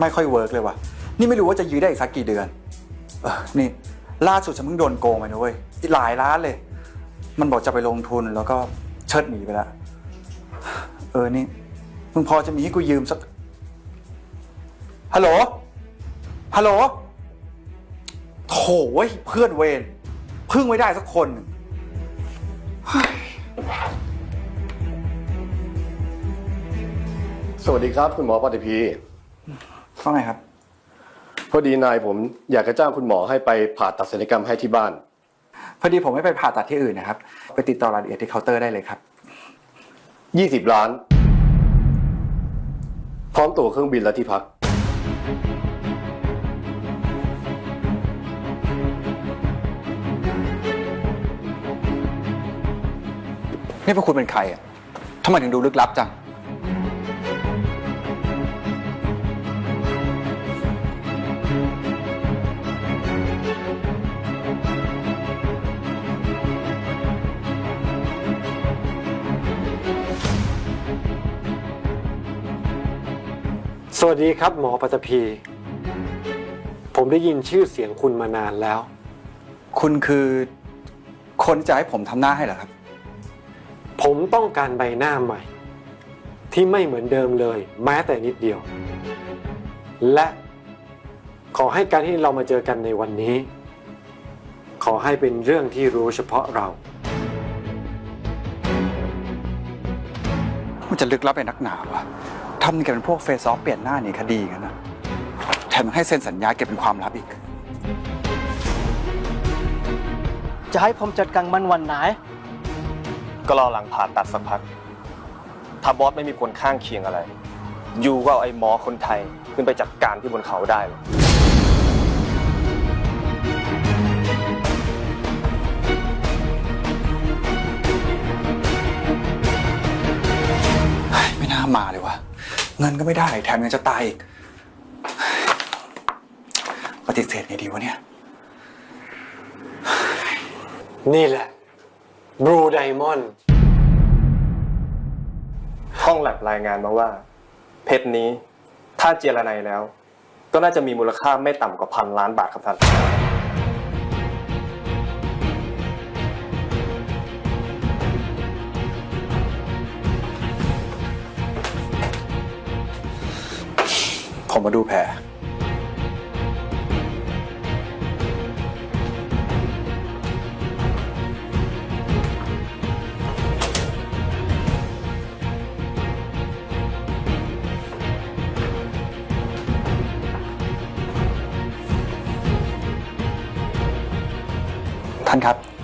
ไม่ค่อยเวิร์กเลยว่ะ นี่ไม่รู้ว่าจะยื้อได้อีกสักกี่เดือน เออนี่ล่าสุดฉันเพิ่งโดนโกงไปนะเว้ยอีกหลายล้านเลย มันบอกจะไปลงทุนแล้วก็เชิดหนีไปละเออนี่มึงพอจะมีให้กูยืมสักฮัลโหลฮัลโหลโถยเพื่อนเวรพึ่งไม่ได้สักคนสวัสดีครับ คุณหมอปฏิพี ว่าไงครับ พอดีนายผมอยากจะจ้างคุณหมอให้ไปผ่าตัดศัลยกรรมให้ที่บ้าน พอดีผมไม่ไปผ่าตัดที่อื่นนะครับ ไปติดต่อรายละเอียดที่เคาน์เตอร์ได้เลยครับ 20 ล้าน พร้อมตั๋วเครื่องบินและที่พัก นี่พวกคุณเป็นใครอะทำไมถึงดูลึกลับจัง สวัสดีครับหมอปัตภีผมได้ยินชื่อเสียงคุณมานานแล้ว คุณคือคนจะให้ผมทำหน้าให้เหรอครับ ผมต้องการใบหน้าใหม่ ที่ไม่เหมือนเดิมเลย แม้แต่นิดเดียว และขอให้การที่เรามาเจอกันในวันนี้ ขอให้เป็นเรื่องที่รู้เฉพาะเรา มันจะลึกลับไปนักหนาวะ ทำกันเป็นพวกเฟซอฟเปลี่ยนหน้าหนีคดีกันนะแถมยังให้เซ็นสัญญาเก็บเป็นความลับอีก จะให้ผมจัดการมันวันไหน ก็รอหลังผ่าตัดสักพัก ถ้าบอสไม่มีผลข้างเคียงอะไร ยูก็เอาไอ้หมอคนไทยขึ้นไปจัดการที่บนเขาได้เลยเฮ้ยไม่น่ามาเลยวะ เงินก็ไม่ได้ แถมยังจะตายอีก ปฏิเสธไงดีวะเนี่ย นี่แหละบลูไดมอนด์ห้องแลบรายงานมาว่า เพชรนี้ถ้าเจรไนแล้ว ก็น่าจะมีมูลค่าไม่ต่ำกว่าพันล้านบาทครับท่าน ผมมาดูแผลท่านครับ